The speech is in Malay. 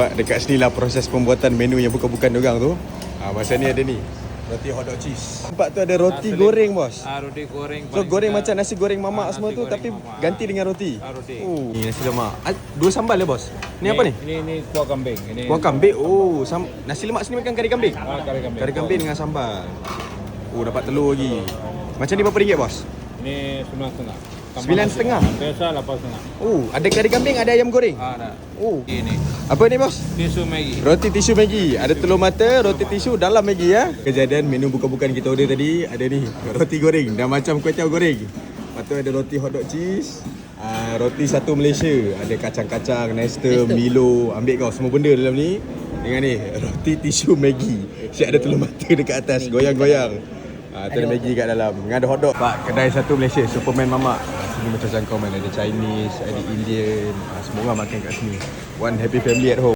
Pak, Dekat sini lah proses pembuatan menu yang bukan-bukan diorang tu. Ha, masa ni ada ni. Roti hotdog cheese. Nampak tu ada roti goreng bos. Ah, roti goreng. So goreng sedap. macam nasi goreng mamak Ah, semua tu tapi mamak. ganti dengan roti. Ah, roti. Oh, ni nasi lemak. Ah, dua sambal ya bos. Ni apa ni? Ini ini kuah kambing. Ini Kuah kambing. Oh, sam nasi lemak sini makan kari kambing. Ah, kari kambing. Kari kambing dengan sambal. Oh, dapat telur lagi. Macam ni berapa ringgit bos? Ini sembilan setengah. Sembilan setengah? Biasa lapan setengah. Oh, ada kari kambing, ada ayam goreng. Ah, ada. Oh. Ini Apa ni bos? tisu Maggi. Roti tisu Maggi. Ada telur mata, roti tisu dalam Maggi ya. Kejadian menu buka-bukaan kita order tadi ada ni, roti goreng dah macam kuih tiaw goreng. Lepas tu ada roti hotdog cheese, uh, roti satu Malaysia, ada kacang-kacang, Nestor, Milo, ambil kau semua benda dalam ni. Dengan ni, roti tisu Maggi. Siap ada telur mata dekat atas, goyang-goyang. Ah, tu ada Maggi kat dalam. Dengan ada hotdog. Pak, kedai satu Malaysia, Superman Mamak. Sini macam jangkau man. Ada Chinese, ada Indian. Ah, semua orang makan kat sini. One happy family at home.